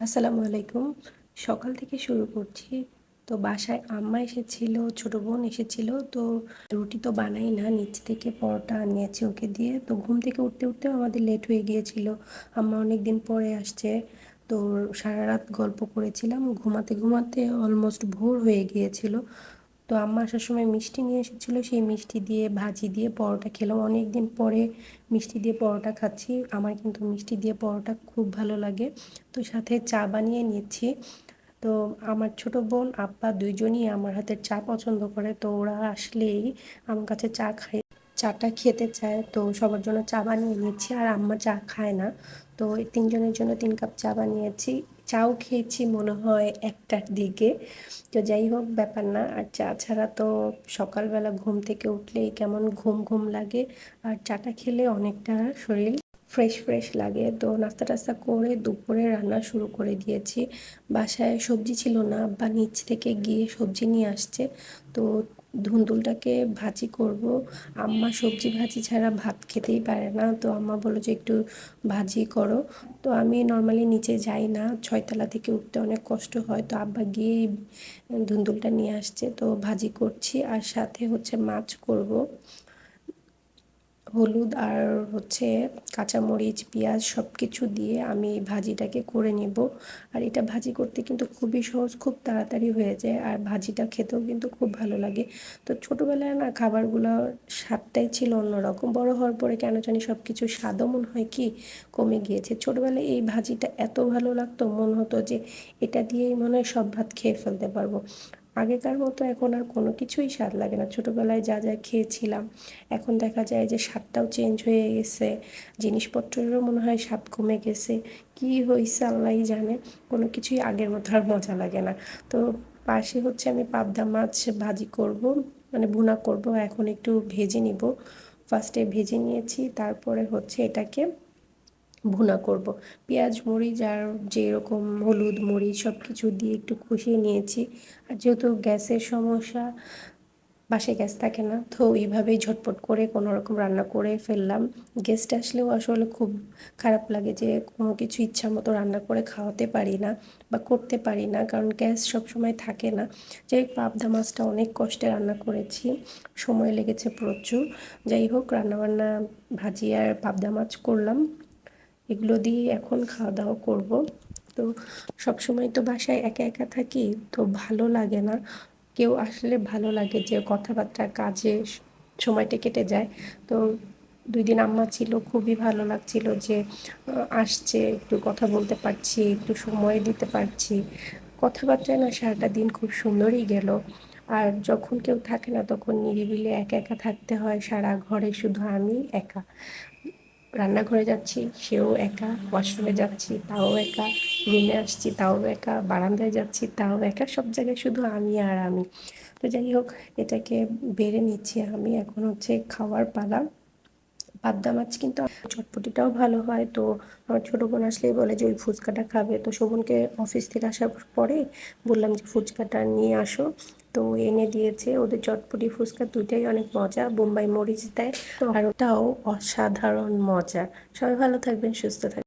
আসসালামু আলাইকুম। সকাল থেকে শুরু করছি। তো বাসায় আম্মা এসেছিল, ছোট বোন এসেছিল। তো রুটি তো বানাই না, নিচ থেকে পরোটা আনিয়েছি ওকে দিয়ে। তো ঘুম থেকে উঠতে উঠতেও আমাদের লেট হয়ে গিয়েছিল। আম্মা অনেক দিন পরে আসছে। তো সারা রাত গল্প করেছিলাম। ঘুমাতে ঘুমাতে অলমোস্ট ভোর হয়ে গিয়েছিল। তো আম্মা আসার সময় মিষ্টি নিয়ে এসেছিল, সেই মিষ্টি দিয়ে ভাজি দিয়ে পরোটা খেলাম। অনেক দিন পরে মিষ্টি দিয়ে পরোটা খাচ্ছি। আমার কিন্তু মিষ্টি দিয়ে পরোটা খুব ভালো লাগে। তো সাথে চা বানিয়ে নিচ্ছি। তো আমার ছোট বোন, আব্বা দুইজনই আমার হাতের চা পছন্দ করে। তো ওরা আসলেই আমার কাছে চা খায়, চাটা খেতে চায়। তো সবার জন্য চা বানিয়ে নিচ্ছি। আর আম্মা চা খায় না। তো তিনজনের জন্য তিন কাপ চা বানিয়েছি। চাও খেয়েছি মনে হয় একটার দিকে। তো যাই হোক, ব্যাপার না। আর চা ছাড়া তো সকালবেলা ঘুম থেকে উঠলেই কেমন ঘুম ঘুম লাগে। আর চাটা খেলে অনেকটা শরীর ফ্রেশ ফ্রেশ লাগে। তো নাস্তা টাস্তা করে দুপুরে রান্না শুরু করে দিয়েছি। বাসায় সবজি ছিল না বা নিচ থেকে গিয়ে সবজি নিয়ে আসছে। তো ধুন্দুলটাকে ভাজি করব। আম্মা সবজি ভাজি ছাড়া ভাত খেতেই পারে না। তো আম্মা বলো যে একটু ভাজি করো। তো আমি নর্মালি নিচে যাই না, ছয়তলা থেকে উঠতে অনেক কষ্ট হয়। তো আব্বা গিয়ে ধুন্দুলটা নিয়ে আসছে। তো ভাজি করছি। আর সাথে হচ্ছে মাছ করব। হলুদ আর হচ্ছে কাঁচামরিচ, পেঁয়াজ সব কিছু দিয়ে আমি এই ভাজিটাকে করে নেব। আর এটা ভাজি করতে কিন্তু খুবই সহজ, খুব তাড়াতাড়ি হয়ে যায় আর ভাজিটা খেতেও কিন্তু খুব ভালো লাগে। তো ছোটোবেলায় না খাবারগুলো স্বাদটাই ছিল অন্যরকম, বড় হওয়ার পরে কেন জানি সব কিছু স্বাদও মনে হয় কি কমে গিয়েছে। ছোটোবেলায় এই ভাজিটা এত ভালো লাগতো, মনে হতো যে এটা দিয়েই মনে হয় সব ভাত খেয়ে ফেলতে পারব। আগেকার মতো এখন আর কোনো কিছুই স্বাদ লাগে না। ছোটোবেলায় যা যা খেয়েছিলাম, এখন দেখা যায় যে স্বাদটাও চেঞ্জ হয়ে গেছে। জিনিসপত্রেরও মনে হয় স্বাদ কমে গেছে। কি হয়েছে আল্লাহ জানে, কোনো কিছুই আগের মতো আর মজা লাগে না। তো পাশে হচ্ছে আমি পাবদা মাছ ভাজি করব মানে ভুনা করব, এখন একটু ভেজে নিব। ফার্স্টে ভেজে নিয়েছি, তারপরে হচ্ছে এটাকে ভুনা করব। পেঁয়াজ, মরিচ আর যেরকম হলুদ, মরিচ সব কিছু দিয়ে একটু কষিয়ে নিয়েছি। আর যেহেতু গ্যাসের সমস্যা বাসায় গ্যাস থাকে না, তো এইভাবেই ঝটপট করে কোনো রকম রান্না করে ফেললাম। গেস্ট আসলেও আসলে খুব খারাপ লাগে যে কোনো কিছু ইচ্ছা মতো রান্না করে খাওয়াতে পারি না বা করতে পারি না, কারণ গ্যাস সব সময় থাকে না। যে পাবদা মাছটা অনেক কষ্টে রান্না করেছি, সময় লেগেছে প্রচুর। যাই হোক, রান্নাবান্না, ভাজি আর পাবদা মাছ করলাম। এগুলো দিয়ে এখন খাওয়া দাওয়া করব। তো সব সময় তো বাসায় একা একা থাকি, তো ভালো লাগে না। কেউ আসলে ভালো লাগে যে কথাবার্তা কাজে সময়টা কেটে যায়। তো দুই দিন আম্মা ছিল, খুবই ভালো লাগছিল যে আসছে, একটু কথা বলতে পারছি, একটু সময় দিতে পারছি। কথাবার্তায় না সারাটা দিন খুব সুন্দরই গেল। আর যখন কেউ থাকে না, তখন নিরিবিলি একা একা থাকতে হয়, সারা ঘরে শুধু আমি একা। রান্নাঘরে যাচ্ছি, সেও একা ওয়াশরুমে যাচ্ছি, তাও একা রুমে আসছি, তাও একা, বারান্দায় যাচ্ছি, তাও একা, সব জায়গায় শুধু আমি আর আমি। তো যাই হোক, এটাকে বেড়ে নিচ্ছি আমি। এখন হচ্ছে খাওয়ার পালা। পাবদা মাছ কিন্তু চটপটিটাও ভালো হয়। তো আমার ছোটো বোন আসলেই বলে যে, ওই ফুচকাটা খাবে। তো শোভনকে অফিস থেকে আসার পরে বললাম যে, ফুচকাটা নিয়ে আসো। তো এনে দিয়েছে। ওদের চটপটি ফুচকা দুইটাই অনেক মজা। বোম্বাই মরিচ দেয়। আর ওটাও অসাধারণ মজা। সবাই ভালো থাকবেন, সুস্থ থাকবেন।